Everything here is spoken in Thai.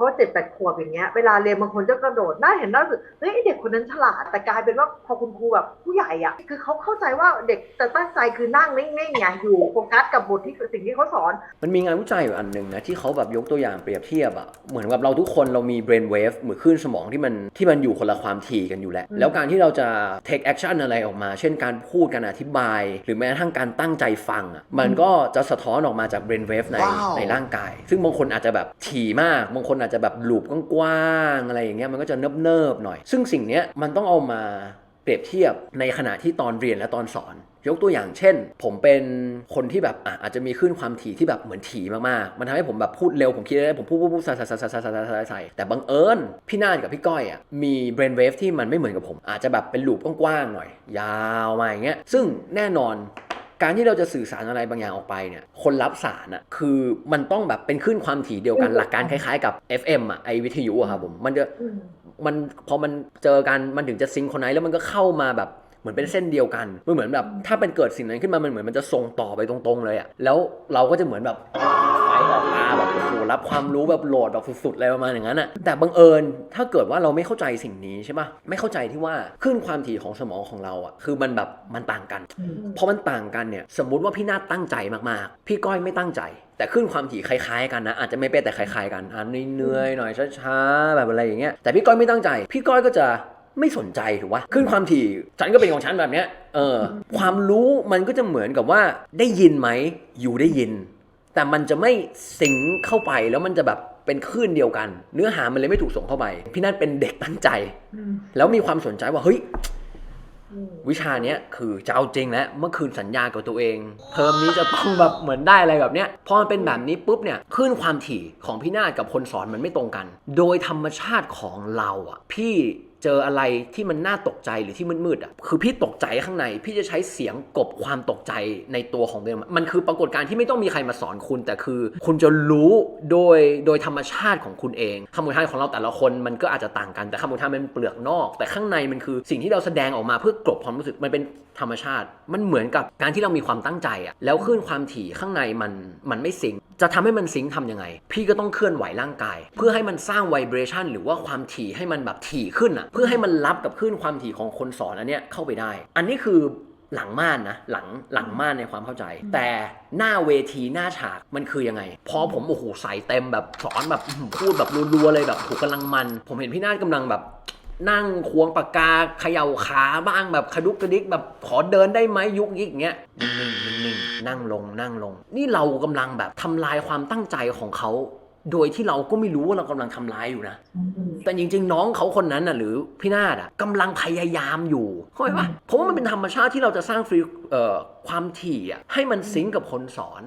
เขาเจ็ดแปดขวบอย่างเงี้ยเวลาเรียนบางคนจะกระโดดน่าเห็นน่ารู้สึกเฮ้ยไอ้เด็กคนนั้นฉลาดแต่กลายเป็นว่าพอคุณครูแบบผู้ใหญ่อะคือเขาเข้าใจว่าเด็กจะตั้งใจคือนั่งนิ่งๆไงอยู่โฟกัสกับบทที่สิ่งที่เขาสอน มันมีงานวิจัยอยู่อันหนึ่งนะที่เขาแบบยกตัวอย่างเปรียบเทียบอะเหมือนกับเราทุกคนเรามี brain wave เหมือนคลื่นสมองที่มันที่มันอยู่คนละความถี่กันอยู่แล้วอืมแล้วการที่เราจะ take action อะไรออกมา เช่นการพูดการอธิบาย หรือแม้กระทั่งการตั้งใจฟังอะมันก็จะสะท้อนออกมาจาก brain wave ในว้าวในร่างกาย ซึ่งบางคนอาจจะแบบถี่มากบางคนอาจจจะแบบหลูบกว้างๆอะไรอย่างเงี้ยมันก็จะเนิบๆหน่อย ซึ่งสิ่งเนี้ยมันต้องเอามาเปรียบเทียบในขณะที่ตอนเรียนและตอนสอน ยกตัวอย่างเช่น ผมเป็นคนที่แบบอาจจะมีขึ้นความถี่ที่แบบเหมือนถี่มากๆ มันทำให้ผมแบบพูดเร็วผมคิดได้ผมพูดพูดพูดใส่ใส่ใส่ใส่ใส่ใส่ใส่แต่บังเอิญพี่นาดกับพี่ก้อยอะมีเบรนเวฟที่มันไม่เหมือนกับผม อาจจะแบบเป็นลูปกว้างๆหน่อย ยาวมาอย่างเงี้ยซึ่งแน่นอน การที่เราจะสื่อสารอะไรบางอย่างออกไปเนี่ยคนรับสารอะคือมันต้องแบบเป็นขึ้นความถี่เดียวกันหลักการคล้ายๆกับ FM อะไอวิทยุอะครับผมมันจะอืมมันพอมันเจอกันมันถึงจะซิงค์คนไหนแล้วมันก็เข้ามาแบบเหมือนเป็นเส้นเดียวกันมันเหมือนแบบถ้าเป็นเกิดสิ่งนั้นขึ้นมามันเหมือนมันจะส่งต่อไปตรงๆเลยอะแล้วเราก็จะเหมือนแบบไฟ ออกมาแบบโอ้โหรับความรู้แบบโหลดแบบสุดๆอะไรประมาณอย่างนั้นอะแต่บังเอิญถ้าเกิดว่าเราไม่เข้าใจสิ่งนี้ใช่ปะไม่เข้าใจที่ว่าคลื่นความถี่ของสมองของเราอะคือมันแบบมันต่างกันพอมันต่างกันเนี่ยสมมุติว่าพี่นาฏตั้งใจมากๆ พี่ก้อยไม่ตั้งใจแต่ขึ้นความถี่คล้ายๆกันนะอาจจะไม่เป็นแต่คล้ายๆกันอ่าเหนื่อยๆหน่อยช้าๆแบบอะไรอย่างเงี้ยแต่พี่ก้อยไม่ตั้งใจ พี่ก้อยก็จะไม่สนใจถูกปะขึ้นความถี่ฉันก็เป็นของฉันแบบเนี้ยเออความรู้มันก็จะเหมือนกับว่าได้ยินไหมอยู่ได้ยิน แต่มันจะไม่สิงเข้าไปแล้วมันจะแบบเป็นคลื่นเดียวกัน เนื้อหามันเลยไม่ถูกส่งเข้าไป พี่นาฏเป็นเด็กตั้งใจอืมแล้วมีความสนใจว่าเฮ้ยอืมวิชาเนี้ยคือจะเอาจริงแล้วเมื่อคืนสัญญากับตัวเองเทอมนี้จะต้องแบบเหมือนได้อะไรแบบเนี้ยพอมันเป็นแบบนี้ปุ๊บเนี่ยคลื่นความถี่ของพี่นาฏกับคนสอนมันไม่ตรงกัน โดยธรรมชาติของเราอะพี่ เจออะไรที่มันน่าตกใจหรือที่มืดๆอะคือพี่ตกใจข้างใน พี่จะใช้เสียงกบความตกใจในตัวของตัวเองมันคือปรากฏการณ์ที่ไม่ต้องมีใครมาสอนคุณ แต่คือ คุณจะรู้โดยโดยธรรมชาติของคุณเองคำอุทานของเราแต่ละคนมันก็อาจจะต่างกันแต่คำอุทานมันเปลือกนอก แต่ข้างในมันคือสิ่งที่เราแสดงออกมาเพื่อกลบความรู้สึกมันเป็นธรรมชาติ มันเหมือนกับการที่เรามีความตั้งใจอะแล้วคลื่นความถี่ข้างในมันมันไม่ซิง จะทำให้มันซิงค์ทำยังไง พี่ก็ต้องเคลื่อนไหวร่างกาย เพื่อให้มันสร้างไวเบรชันหรือว่าความถี่ให้มันแบบถี่ขึ้นอะเพื่อให้มันรับกับคลื่นความถี่ของคนสอนอันเนี้ยเข้าไปได้ อันนี้คือหลังม่านนะหลังหลังม่านในความเข้าใจ แต่หน้าเวทีหน้าฉากมันคือยังไง พอผมโอ้โหใส่เต็มแบบสอนแบบพูดแบบรัวๆเลยแบบถูกกำลังมัน ผมเห็นพี่นาฏกำลังแบบ นั่งควงปากกาเขย่าขาบ้างแบบขดุกกระดิกแบบขอเดินได้ไหมยุกยิกอย่างเงี้ยนิ่งๆนิ่งๆนั่งลงนั่งลง นี่เรากำลังแบบทำลายความตั้งใจของเขา โดยที่เราก็ไม่รู้ว่าเรากำลังทำร้ายอยู่นะ แต่จริงๆ น้องเขาคนนั้นน่ะหรือพี่นาฏอะกำลังพยายามอยู่เข้าใจปะเพราะว่ามันเป็นธรรมชาติที่เราจะสร้างฟรีเอ่อความถี่อะให้มันซิงก์กับคนสอน